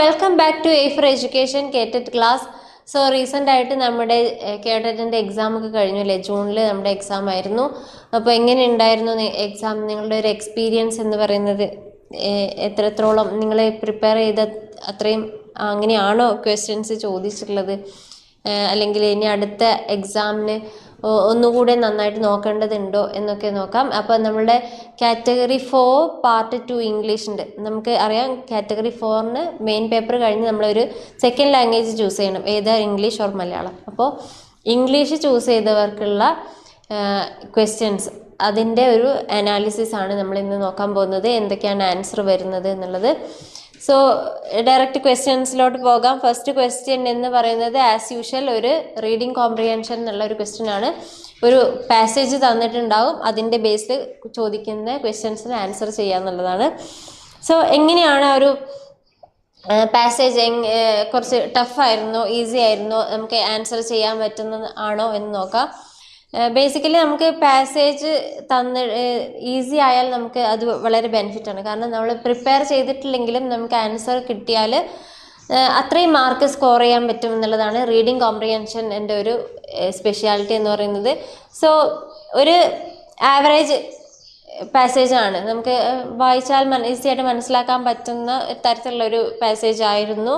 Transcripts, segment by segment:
Welcome back to A four education കേറ്റഡ് class so recent ആയിട്ട് നമ്മുടെ കേട്ടറ്റിന്റെ exam ഒക്കെ കഴിഞ്ഞു അല്ലേ? ജൂണിൽ നമ്മുടെ എക്സാം ആയിരുന്നു. അപ്പോൾ എങ്ങനെ ഉണ്ടായിരുന്നു എക്സാം നിങ്ങളുടെ ഒരു എക്സ്പീരിയൻസ് എന്ന് പറയുന്നത് എത്രത്തോളം നിങ്ങളെ പ്രിപ്പയർ ചെയ്ത അത്രയും അങ്ങനെയാണോ ക്വസ്റ്റ്യൻസ് ചോദിച്ചിട്ടുള്ളത്? അല്ലെങ്കിൽ ഇനി അടുത്ത എക്സാമിന് ഒന്നുകൂടെ നന്നായിട്ട് നോക്കേണ്ടതുണ്ടോ എന്നൊക്കെ നോക്കാം. അപ്പോൾ നമ്മളുടെ category four part two English ഉണ്ട് നമുക്ക് അറിയാം കാറ്റഗറി ഫോറിന് മെയിൻ പേപ്പർ കഴിഞ്ഞ് നമ്മളൊരു സെക്കൻഡ് ലാംഗ്വേജ് ചൂസ് ചെയ്യണം. ഏതാ ഇംഗ്ലീഷ് ഓർ മലയാളം അപ്പോൾ ഇംഗ്ലീഷ് ചൂസ് ചെയ്തവർക്കുള്ള ക്വസ്റ്റ്യൻസ് അതിന്റെ ഒരു അനാലിസിസ് ആണ് നമ്മൾ ഇന്ന് നോക്കാൻ പോകുന്നത്. എന്തൊക്കെയാണ് ആൻസർ വരുന്നത് എന്നുള്ളത്. സോ ഡയറക്റ്റ് ക്വസ്റ്റ്യൻസിലോട്ട് പോകാം. ഫസ്റ്റ് ക്വസ്റ്റ്യൻ എന്ന് പറയുന്നത് ആസ് യൂഷ്വൽ ഒരു റീഡിങ് കോംപ്രിഹെൻഷൻ എന്നുള്ള ഒരു ക്വസ്റ്റ്യൻ ആണ്. ഒരു പാസേജ് തന്നിട്ടുണ്ടാവും. അതിന്റെ ബേസിൽ ചോദിക്കുന്ന ക്വസ്റ്റ്യൻസിന് ആൻസർ ചെയ്യുക എന്നുള്ളതാണ് സോ എങ്ങനെയാണ് ഒരു പാസേജ് കുറച്ച് ടഫായിരുന്നോ ഈസി ആയിരുന്നോ നമുക്ക് ആൻസർ ചെയ്യാൻ പറ്റുന്ന ആണോ എന്ന് നോക്കാം. ബേസിക്കലി നമുക്ക് പാസേജ് തന്ന് ഈസി ആയാൽ നമുക്ക് അത് വളരെ ബെനിഫിറ്റ് ആണ്. കാരണം നമ്മൾ പ്രിപ്പയർ ചെയ്തിട്ടില്ലെങ്കിലും നമുക്ക് ആൻസർ കിട്ടിയാൽ അത്രയും മാർക്ക് സ്കോർ ചെയ്യാൻ പറ്റും എന്നുള്ളതാണ് റീഡിങ് കോംപ്രിഹെൻഷൻ എന്റെ ഒരു സ്പെഷ്യാലിറ്റി എന്ന് പറയുന്നത്. സോ ഒരു ആവറേജ് പാസേജ് ആണ്. നമുക്ക് വായിച്ചാൽ മന ഈസിയായിട്ട് മനസ്സിലാക്കാൻ പറ്റുന്ന തരത്തിലുള്ള ഒരു പാസേജ് ആയിരുന്നു.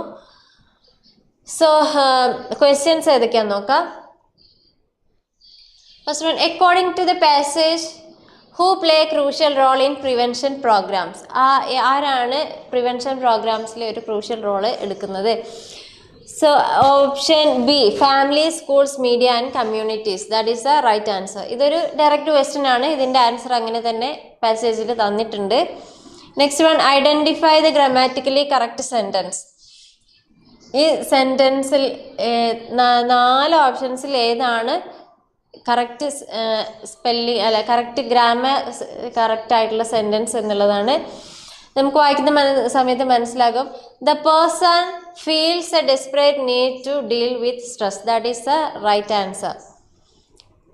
സോ ക്വസ്റ്റ്യൻസ് ഏതൊക്കെയാണെന്ന് നോക്കാം. First according to the passage who play crucial role in prevention programs ആ ആരാണ് പ്രിവെൻഷൻ പ്രോഗ്രാംസിലെ ഒരു ക്രൂഷ്യൽ റോൾ എടുക്കുന്നത്? So option B family schools media and communities that is the right answer ഇതൊരു direct question ആണ്. ഇതിന്റെ ആൻസർ അങ്ങനെ തന്നെ പാസേജിൽ തന്നിട്ടുണ്ട്. Next one identify the grammatically correct sentence ഈ സെന്റൻസിൽ നാല് ഓപ്ഷൻസിൽ ഏതാണ് കറക്റ്റ് സ്പെല്ലിങ് അല്ല കറക്റ്റ് ഗ്രാമർ കറക്റ്റ് ആയിട്ടുള്ള സെന്റൻസ് എന്നുള്ളതാണ്. നമുക്ക് വായിക്കുന്ന മന സമയത്ത് മനസ്സിലാകും. The person feels a desperate need to deal with stress. That is the right answer.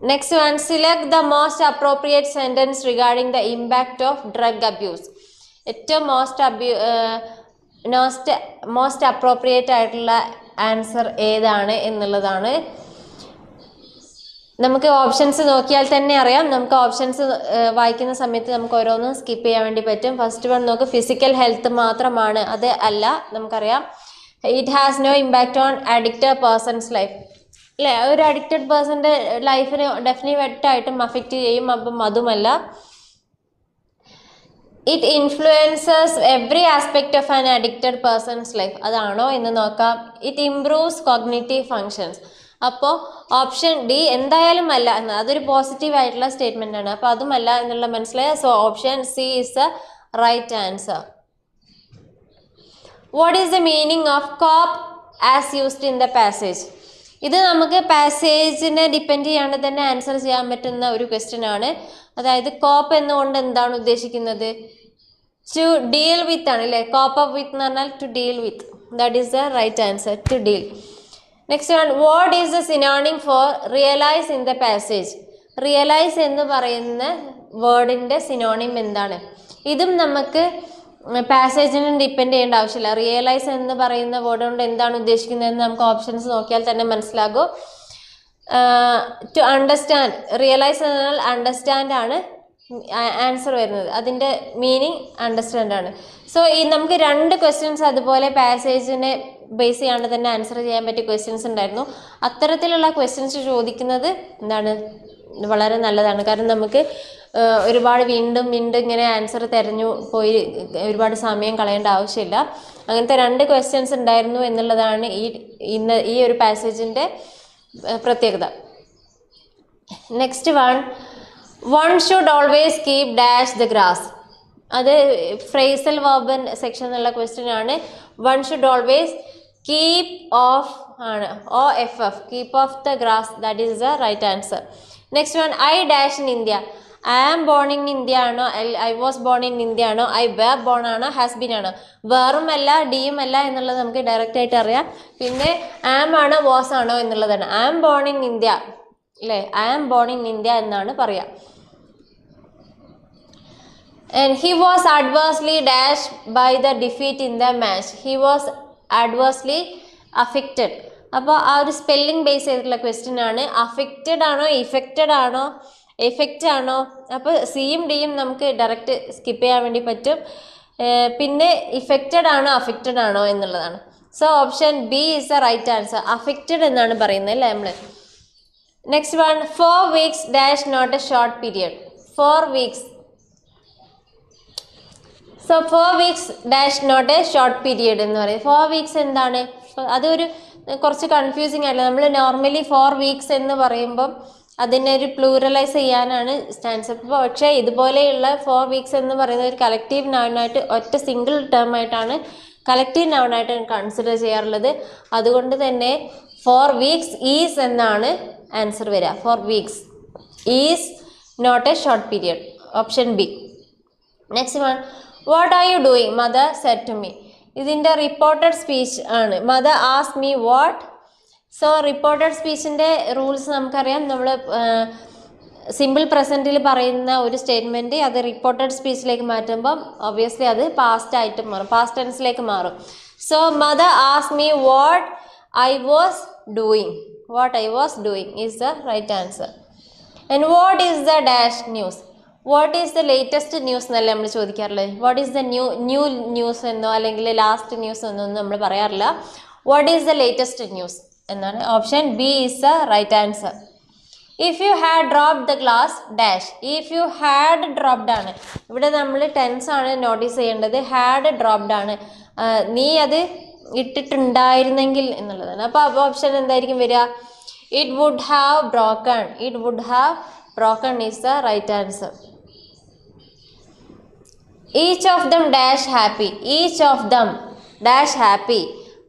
Next one select the most appropriate sentence regarding the impact of drug abuse. ഏറ്റവും most അബ്യൂ most most appropriate ആയിട്ടുള്ള answer ഏതാണ് എന്നുള്ളതാണ്. നമുക്ക് options നോക്കിയാൽ തന്നെ അറിയാം. നമുക്ക് options വായിക്കുന്ന സമയത്ത് നമുക്ക് ഓരോന്നും സ്കിപ്പ് ചെയ്യാൻ വേണ്ടി പറ്റും. ഫസ്റ്റ് വൺ നോക്ക് ഫിസിക്കൽ ഹെൽത്ത് മാത്രമാണ്. അത് അല്ല നമുക്കറിയാം. It has no impact on addicted person's life അല്ലേ? ഒരു അഡിക്റ്റഡ് പേഴ്സന്റെ ലൈഫിന് ഡെഫിനറ്റ് ആയിട്ടും അഫക്റ്റ് ചെയ്യും. അപ്പം അതുമല്ല. It influences every aspect of an addicted person's life അതാണോ എന്ന് നോക്കാം. ഇറ്റ് ഇംപ്രൂവ്സ് കോഗ്നേറ്റീവ് ഫങ്ഷൻസ് അപ്പോൾ ഓപ്ഷൻ ഡി എന്തായാലും അല്ല എന്ന് അതൊരു പോസിറ്റീവ് ആയിട്ടുള്ള സ്റ്റേറ്റ്മെന്റ് ആണ്. അപ്പോൾ അതുമല്ല എന്നുള്ള മനസ്സിലായ so option C is a right answer what is the meaning of cope as used in the passage ഇത് നമുക്ക് പാസേജിനെ ഡിപ്പെൻഡ് ചെയ്യാണ്ട് തന്നെ ആൻസർ ചെയ്യാൻ പറ്റുന്ന ഒരു ക്വസ്റ്റ്യൻ ആണ്. അതായത് കോപ്പ് എന്നുകൊണ്ട് എന്താണ് ഉദ്ദേശിക്കുന്നത്? ടു ഡീൽ വിത്ത് ആണ് അല്ലേ? കോപ്പ് അപ്പ് വിത്ത് എന്ന് പറഞ്ഞാൽ to deal with that is the right answer to deal next one what is the synonym for realise in the passage realise എന്ന് പറയുന്ന വേർഡിന്റെ സിനോണിം എന്താണ്? ഇതും നമുക്ക് പാസേജിനെ ഡിപ്പെൻഡ് ചെയ്യേണ്ട ആവശ്യമില്ല. റിയലൈസ് എന്ന് പറയുന്ന വേർഡ് കൊണ്ട് എന്താണ് ഉദ്ദേശിക്കുന്നതെന്ന് നമുക്ക് ഓപ്ഷൻസ് നോക്കിയാൽ തന്നെ മനസ്സിലാകും. ടു അണ്ടർസ്റ്റാൻഡ് റിയലൈസ് എന്നാൽ അണ്ടർസ്റ്റാൻഡ് ആണ് ആൻസർ വരുന്നത്. അതിന്റെ മീനിങ് അണ്ടർസ്റ്റാൻഡ് ആണ്. സോ ഈ നമുക്ക് രണ്ട് ക്വസ്റ്റ്യൻസ് അതുപോലെ പാസേജിനെ ബേസ് ചെയ്യാണ്ട് തന്നെ ആൻസർ ചെയ്യാൻ പറ്റിയ ക്വസ്റ്റ്യൻസ് ഉണ്ടായിരുന്നു. അത്തരത്തിലുള്ള ക്വസ്റ്റ്യൻസ് ചോദിക്കുന്നത് എന്താണ്? വളരെ നല്ലതാണ്. കാരണം നമുക്ക് ഒരുപാട് വീണ്ടും വീണ്ടും ഇങ്ങനെ ആൻസർ തിരഞ്ഞു പോയി ഒരുപാട് സമയം കളയേണ്ട ആവശ്യമില്ല. അങ്ങനത്തെ രണ്ട് ക്വസ്റ്റ്യൻസ് ഉണ്ടായിരുന്നു എന്നുള്ളതാണ് ഈ ഇന്ന് ഈ ഒരു പാസേജിന്റെ പ്രത്യേകത. Next one one should always keep dash the grass അത് ഫ്രേസൽ വർബൻ സെക്ഷൻ എന്നുള്ള ക്വസ്റ്റ്യൻ ആണ്. One should always keep off ആണ്. O F F keep off the grass that is the right answer next one I dash in India I am born in India ആണോ? I was born in India ആണോ? I were born ആണോ? Has been ആണോ? വേറും അല്ല ഡിയും അല്ല എന്നുള്ളത് നമുക്ക് ഡയറക്റ്റ് ആയിട്ട് അറിയാം. പിന്നെ ആം ആണോ വാസ് ആണോ എന്നുള്ളതാണ്. I am born in India അല്ലേ I am born in India എന്നാണ് പറയുക and he was adversely dash by the defeat in the match he was adversely affected അപ്പോൾ ആ ഒരു സ്പെല്ലിംഗ് ബേസ് ചെയ്തിട്ടുള്ള ക്വസ്റ്റ്യൻ ആണ്. അഫക്റ്റഡ് ആണോ ഇഫക്റ്റഡ് ആണോ എഫക്റ്റ് ആണോ? അപ്പോൾ സിയും ഡിയും നമുക്ക് ഡയറക്റ്റ് സ്കിപ്പ് ചെയ്യാൻ വേണ്ടി പറ്റും. പിന്നെ ഇഫക്റ്റഡ് ആണോ അഫക്റ്റഡ് ആണോ എന്നുള്ളതാണ്. So option B is the right answer affected എന്നാണ് പറയുന്നത് അല്ലേ നമ്മൾ next one four weeks dash not a short period four weeks so four weeks dash not a short period എന്ന് പറയും. ഫോർ വീക്സ് എന്താണ്? അതൊരു കുറച്ച് കൺഫ്യൂസിങ് ആയില്ല നമ്മൾ നോർമലി ഫോർ വീക്സ് എന്ന് പറയുമ്പം അതിനെ ഒരു പ്ലൂറലൈസ് ചെയ്യാനാണ് സ്റ്റാൻസ് അപ്പോൾ പക്ഷേ ഇതുപോലെയുള്ള ഫോർ വീക്സ് എന്ന് പറയുന്ന ഒരു കളക്റ്റീവ് നൗണായിട്ട് ഒറ്റ സിംഗിൾ ടേം ആയിട്ടാണ് കളക്റ്റീവ് നൗണായിട്ട് കൺസിഡർ ചെയ്യാറുള്ളത്. അതുകൊണ്ട് തന്നെ ഫോർ വീക്സ് ഈസ് എന്നാണ് ആൻസർ വരിക. Four weeks is not a short period option B next one what are you doing mother said to me ഇതിന്റെ റിപ്പോർട്ടഡ് സ്പീച്ച് ആണ്. മദർ ആസ് മീ വാട്ട് സോ റിപ്പോർട്ടഡ് സ്പീച്ചിന്റെ rules നമുക്കറിയാം. നമ്മൾ simple പ്രസന്റിൽ പറയുന്ന ഒരു സ്റ്റേറ്റ്മെന്റ് അത് റിപ്പോർട്ടഡ് സ്പീച്ചിലേക്ക് മാറ്റുമ്പം ഒബ്വിയസ്ലി അത് പാസ്റ്റ് ആയിട്ട് മാറും. പാസ്റ്റ് ടെൻസിലേക്ക് മാറും. So mother as me what I was doing what I was doing is the right answer and what is the dash news what is the latest news എന്നല്ലേ നമ്മൾ ചോദിക്കാറുള്ളത് what is the new new news എന്നോ അല്ലെങ്കിൽ last news എന്നോ ഒന്നും നമ്മൾ പറയാറില്ല. What is the latest news എന്നാണ് option B is the right answer if you had drop the glass dash if you had dropped ആണ്. ഇവിടെ നമ്മൾ ടെൻസ് ആണ് നോട്ടീസ് ചെയ്യേണ്ടത്. ഹാഡ് ഡ്രോപ്ഡ് ആണ്. നീ അത് ഇട്ടിട്ടുണ്ടായിരുന്നെങ്കിൽ എന്നുള്ളതാണ്. അപ്പോൾ ഓപ്ഷൻ എന്തായിരിക്കും വരിക? It would have broken it would have broken is the right answer each of them dash happy each of them dash happy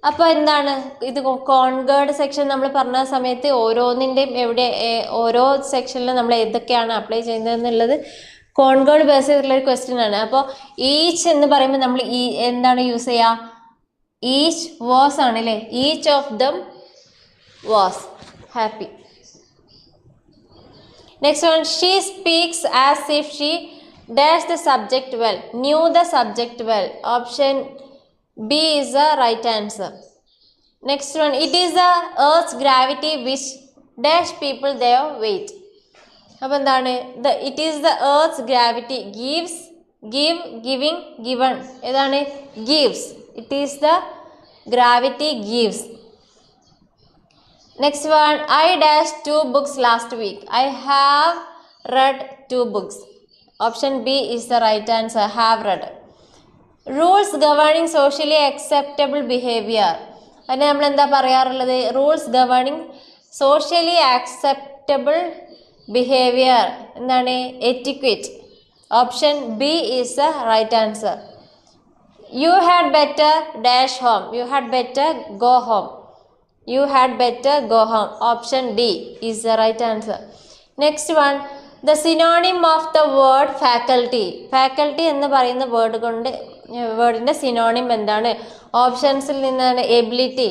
അപ്പോൾ എന്താണ്? ഇത് കോൺഗേർഡ് സെക്ഷൻ നമ്മൾ പറഞ്ഞ സമയത്ത് ഓരോന്നിന്റെയും എവിടെ ഓരോ സെക്ഷനിലും നമ്മൾ ഏതൊക്കെയാണ് അപ്ലൈ ചെയ്യുന്നത് എന്നുള്ളത് കോൺഗേർഡ് ബേസ് ചെയ്തിട്ടുള്ള ഒരു ക്വസ്റ്റ്യൻ ആണ്. അപ്പോൾ ഈച്ച് എന്ന് പറയുമ്പോൾ നമ്മൾ ഈ എന്താണ് യൂസ് ചെയ്യുക ഈച്ച് വാസ് ആണ് അല്ലേ each of them was happy next one she speaks as if she dash the subject well, knew the subject well. Option B is the right answer. Next one, it is the earth's gravity which dash people their weight. അപ്പോൾ എന്താണ് the it is the earth's gravity gives give giving given ഏതാണ് gives it is the gravity gives Next one, I dashed two books last week. I have read two books. Option B is the right answer. Have read. Rules governing socially acceptable behaviour അതിന് നമ്മൾ എന്താ പറയാറുള്ളത്? Rules governing socially acceptable behaviour എന്താണ്? Etiquette option B is the right answer you had better dash home you had better go home you had better go home option D is the right answer next one the synonym of the word faculty faculty എന്ന് പറയുന്ന word കൊണ്ട് വേർഡിന്റെ synonym എന്താണ്? ഓപ്ഷൻസിൽ നിന്നാണ് ability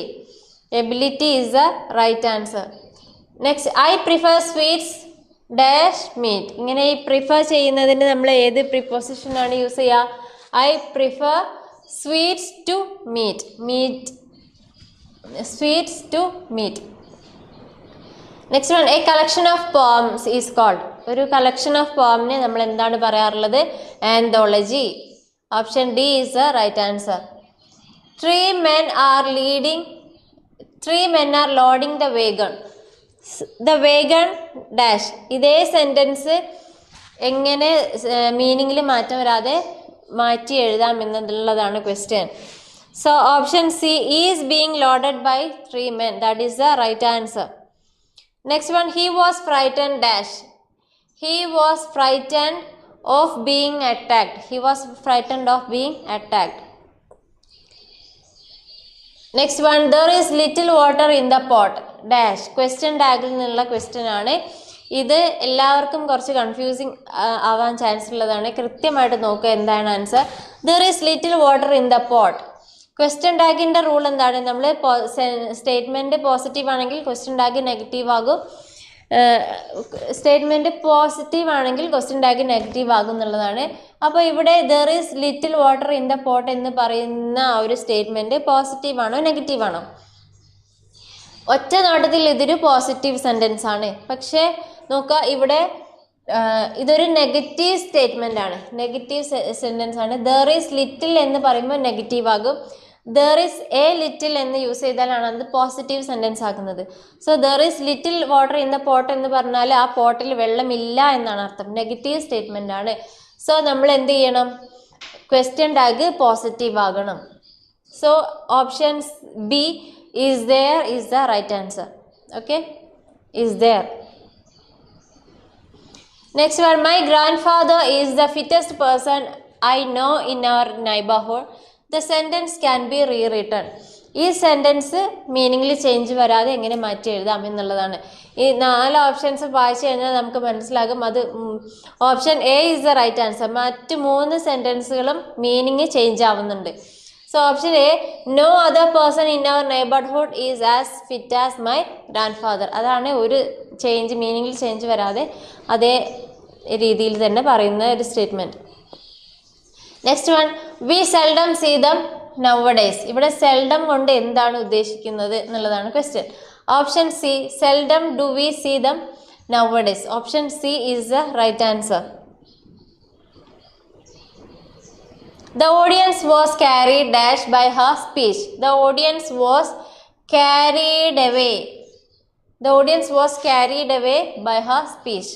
ability is the right answer next I prefer sweets dash meat ഇങ്ങനെ ഈ prefer ചെയ്യുന്നതിന് നമ്മൾ ഏത് പ്രിപ്പോസിഷനാണ് യൂസ് ചെയ്യുക I prefer sweets to meat meat sweets to meat next one a collection of poems is called ഒരു collection of പോമിനെ നമ്മൾ എന്താണ് പറയാറുള്ളത്? Anthology option D is a right answer three men are leading three men are loading the wagon the wagon dash ഇതേ sentence എങ്ങനെ മീനിങ്ങിൽ മാറ്റം വരാതെ മാറ്റി എഴുതാം എന്നുള്ളതാണ് question so option C is being loaded by three men that is the right answer next one he was frighten dash he was frightened of being attacked he was frightened of being attacked next one there is little water in the pot dash question ടാഗിൽ നിന്നുള്ള question ആണ്. ഇത് എല്ലാവർക്കും കുറച്ച് confusing ആവാൻ chance ഉള്ളതാണ്. കൃത്യമായിട്ട് നോക്കുക എന്താണ് answer there is little water in the pot question ടാഗിന്റെ rule എന്താണ്? നമ്മൾ സ്റ്റേറ്റ്മെന്റ് പോസിറ്റീവ് ആണെങ്കിൽ ക്വസ്റ്റ്യൻ ടാഗ് നെഗറ്റീവ് ആകും. സ്റ്റേറ്റ്മെന്റ് പോസിറ്റീവ് ആണെങ്കിൽ ക്വസ്റ്റ്യൻ ടാഗ് നെഗറ്റീവ് ആകും എന്നുള്ളതാണ്. അപ്പോൾ ഇവിടെ there is little water in the pot എന്ന് പറയുന്ന ആ ഒരു സ്റ്റേറ്റ്മെന്റ് പോസിറ്റീവ് ആണോ നെഗറ്റീവ് ആണോ? ഒറ്റ നോട്ടത്തിൽ ഇതൊരു പോസിറ്റീവ് സെന്റൻസ് ആണ്. പക്ഷേ നോക്കുക ഇവിടെ ഇതൊരു നെഗറ്റീവ് സ്റ്റേറ്റ്മെന്റ് ആണ്. നെഗറ്റീവ് സെന്റൻസ് ആണ്. ദർ ഈസ് ലിറ്റിൽ എന്ന് പറയുമ്പോൾ നെഗറ്റീവ് ആകും. ദർ ഈസ് എ ലിറ്റിൽ എന്ന് യൂസ് ചെയ്താലാണ് അത് പോസിറ്റീവ് സെന്റൻസ് ആക്കുന്നത്. So there is little water in the pot എന്ന് പറഞ്ഞാൽ ആ പോട്ടിൽ വെള്ളമില്ല എന്നാണ് അർത്ഥം. നെഗറ്റീവ് സ്റ്റേറ്റ്മെന്റ് ആണ്. സോ നമ്മൾ എന്ത് ചെയ്യണം? ക്വസ്റ്റ്യൻ ടാഗ് പോസിറ്റീവ് ആകണം. So options B is B is the right answer okay answer. Okay, next one my grandfather is the fittest person I know in our our neighborhood. Sentence can be re written ഈ sentence മീനിങ്ങിൽ change വരാതെ എങ്ങനെ മാറ്റി എഴുതാം എന്നുള്ളതാണ്. ഈ നാല് options വായിച്ചു കഴിഞ്ഞാൽ നമുക്ക് മനസ്സിലാകും അത് option A is the right answer മറ്റ് മൂന്ന് സെന്റൻസുകളും മീനിങ് ചേഞ്ച് ആവുന്നുണ്ട്. So option A no other person in our neighbourhood is as fit as my grandfather അതാണ് ഒരു ചേഞ്ച് മീനിങ്ങിൽ ചേഞ്ച് വരാതെ അതേ രീതിയിൽ തന്നെ പറയുന്ന ഒരു statement next one we seldom see them nowadays ഇവിടെ സെൽഡം കൊണ്ട് എന്താണ് ഉദ്ദേശിക്കുന്നത് എന്നുള്ളതാണ് question option C seldom do we see them nowadays option C is the right answer the audience was carry dash by her speech the audience was carried away the audience was carried away by her speech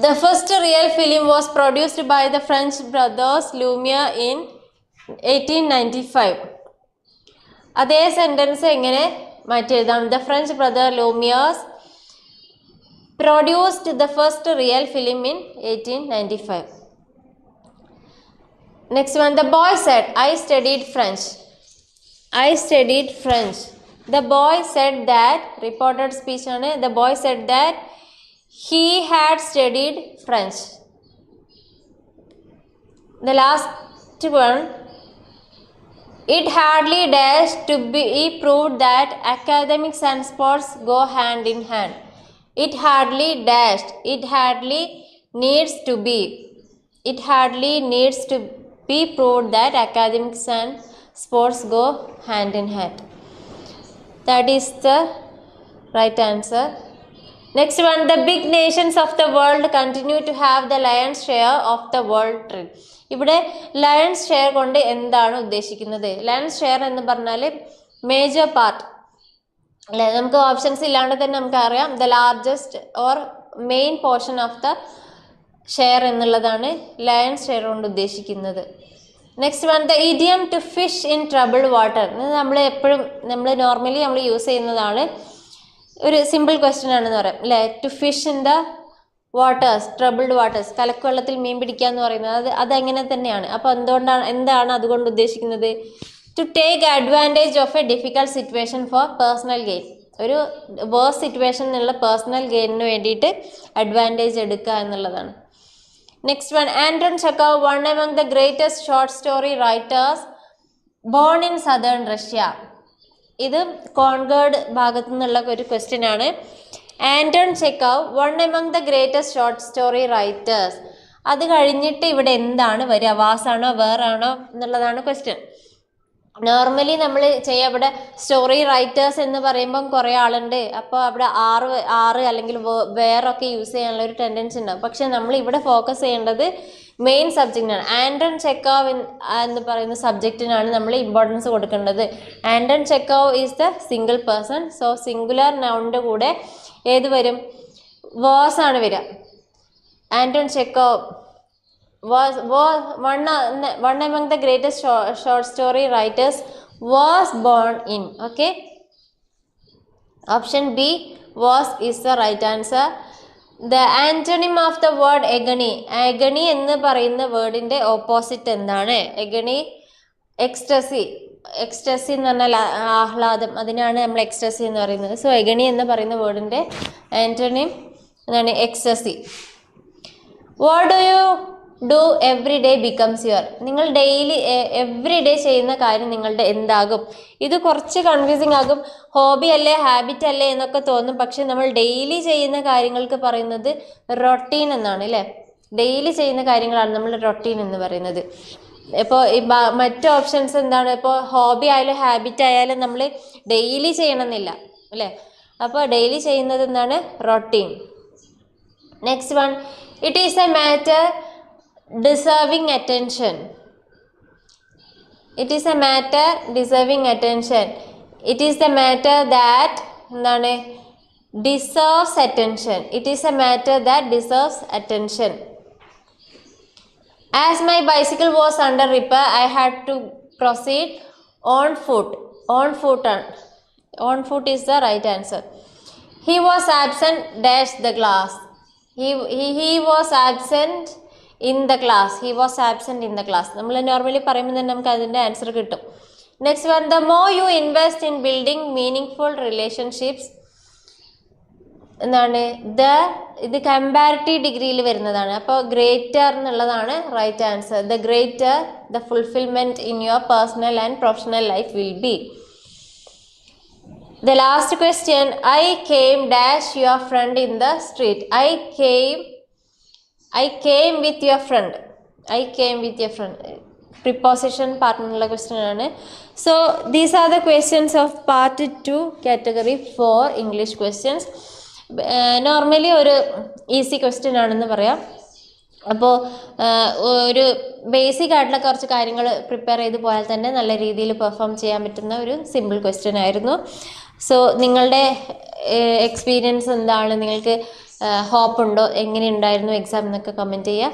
The first real film was produced by the French brothers Lumiere in 1895. അതേ sentence എങ്ങനെ മാറ്റി എഴുതാം the French brother Lumieres produced the first real film in 1895. Next one, the boy said, I studied French. I studied French. The boy said that, reported speech on it, the boy said that he had studied French. The last one, it hardly dares to be proved that academics and sports go hand in hand. It hardly dashed. It hardly needs to be. It hardly needs to be proved that academics and sports go hand in hand. That is the right answer. Next one the big nations of the world continue to have the lion's share of the world trade. ഇവിടെ lion's share കൊണ്ട് എന്താണ് ഉദ്ദേശിക്കുന്നത്? Lion's share എന്ന് പറഞ്ഞാൽ major part അല്ലെ? നമുക്ക് options ഇല്ലാണ്ട് തന്നെ നമുക്ക് അറിയാം. The largest or main portion of the share എന്നുള്ളതാണ് ലയൺസ് ഷെയർ കൊണ്ട് ഉദ്ദേശിക്കുന്നത്. Next one the idiom to fish in trouble water നമ്മൾ എപ്പോഴും നമ്മൾ നോർമലി നമ്മൾ യൂസ് ചെയ്യുന്നതാണ് ഒരു സിമ്പിൾ ക്വസ്റ്റ്യൻ ആണെന്ന് പറയാം. അല്ലേ to fish in the waters troubled waters കലക്കുവെള്ളത്തിൽ മീൻ പിടിക്കുക എന്ന് പറയുന്നത് അത് അതങ്ങനെ തന്നെയാണ്? അപ്പോൾ എന്തുകൊണ്ടാണ് എന്താണ് അതുകൊണ്ട് ഉദ്ദേശിക്കുന്നത്? To take advantage of a difficult situation for personal gain ഒരു വേഴ്സ് സിറ്റുവേഷൻ എന്നുള്ള പേഴ്സണൽ ഗെയിനിന് വേണ്ടിയിട്ട് അഡ്വാന്റേജ് എടുക്കുക എന്നുള്ളതാണ്. Next one Anton Chekhov one among the greatest short story writers born in southern Russia ഇത് കോൺഗേർഡ് ഭാഗത്തു നിന്നുള്ള ഒരു ക്വസ്റ്റ്യൻ ആണ്. Anton Chekhov one among the greatest short story writers അത് കഴിഞ്ഞിട്ട് ഇവിടെ എന്താണ് വരിക? വാസാണോ വേറാണോ എന്നുള്ളതാണ് ക്വസ്റ്റ്യൻ നോർമലി നമ്മൾ ചെയ്യുക ഇവിടെ സ്റ്റോറി റൈറ്റേഴ്സ് എന്ന് പറയുമ്പം കുറേ ആളുണ്ട്. അപ്പോൾ അവിടെ ആറ് ആറ് അല്ലെങ്കിൽ വേറൊക്കെ യൂസ് ചെയ്യാനുള്ള ഒരു ടെൻഡൻസി ഉണ്ടാവും. പക്ഷെ നമ്മൾ ഇവിടെ ഫോക്കസ് ചെയ്യേണ്ടത് മെയിൻ സബ്ജക്റ്റിനാണ് ആൻഡൺ ചെക്കോവ് എന്ന് പറയുന്ന സബ്ജക്റ്റിനാണ് നമ്മൾ ഇമ്പോർട്ടൻസ് കൊടുക്കേണ്ടത്. Anton Chekhov is the single person so singular നൗണിന്റെ കൂടെ ഏത് വരും? വാസ് ആണ് വരിക. Anton Chekhov was one one among the greatest short story writers was born in okay option B was is the right is the antonym of the word agony agony എന്ന് പറയുന്ന വേർഡിന്റെ opposite എന്താണ്? എഗണി ecstasy ecstasy എന്ന് പറഞ്ഞാൽ ആഹ്ലാദം. അതിനാണ് നമ്മൾ ecstasy എന്ന് പറയുന്നത്. സോ എഗണി എന്ന് പറയുന്ന വേർഡിന്റെ ആന്റണിം എന്താണ് ecstasy what do you do every day becomes your നിങ്ങൾ ഡെയിലി എവറി ഡേ ചെയ്യുന്ന കാര്യം നിങ്ങളുടെ എന്താകും? ഇത് കുറച്ച് കൺഫ്യൂസിങ് ആകും. ഹോബി അല്ലേ ഹാബിറ്റ് അല്ലേ എന്നൊക്കെ തോന്നും. പക്ഷെ നമ്മൾ ഡെയിലി ചെയ്യുന്ന കാര്യങ്ങൾക്ക് പറയുന്നത് റൊട്ടീൻ എന്നാണ് അല്ലേ? ഡെയിലി ചെയ്യുന്ന കാര്യങ്ങളാണ് നമ്മൾ റൊട്ടീൻ എന്ന് പറയുന്നത്. ഇപ്പോൾ മറ്റു ഓപ്ഷൻസ് എന്താണ്? ഇപ്പോൾ ഹോബി ആയാലും ഹാബിറ്റ് ആയാലും നമ്മൾ ഡെയിലി ചെയ്യണമെന്നില്ല അല്ലേ? അപ്പോൾ ഡെയിലി ചെയ്യുന്നത് എന്താണ്? Routine next one it is a matter Deserving attention it is a matter deserving attention it is the matter that എന്താണ് deserves attention it is a matter that deserves attention As my bicycle was under repair, I had to proceed on foot. On foot. On, on foot is the right answer. He was absent, dash the class. He, he, he was absent the class he was absent in the class. നമ്മൾ normally പറയുമ്പോൾ തന്നെ നമുക്ക് അതിന്റെ answer കിട്ടും. Next one the more you invest in building meaningful relationships എന്താണ്? The ഇത് comparative ഡിഗ്രിയിൽ വരുന്നതാണ്. അപ്പോൾ ഗ്രേറ്റർ എന്നുള്ളതാണ് right answer the greater the fulfilment in your personal and professional life will be the last question I came dash your friend in the street I came I came with your friend I came with your friend preposition പാർട്ടിനുള്ള question ആണ്. So these are the questions of part two category for English questions normally ഒരു easy question ആണെന്ന് പറയാം. അപ്പോൾ ഒരു basic ആയിട്ടുള്ള കുറച്ച് കാര്യങ്ങൾ prepare ചെയ്ത് പോയാൽ തന്നെ നല്ല രീതിയിൽ പെർഫോം ചെയ്യാൻ പറ്റുന്ന ഒരു സിമ്പിൾ ക്വസ്റ്റ്യൻ ആയിരുന്നു. സോ നിങ്ങളുടെ എക്സ്പീരിയൻസ് എന്താണ്? നിങ്ങൾക്ക് ഹോപ്പ് ഉണ്ടോ എങ്ങനെ ഉണ്ടായിരുന്നു എക്സാം എന്നൊക്കെ കമന്റ് ചെയ്യുക.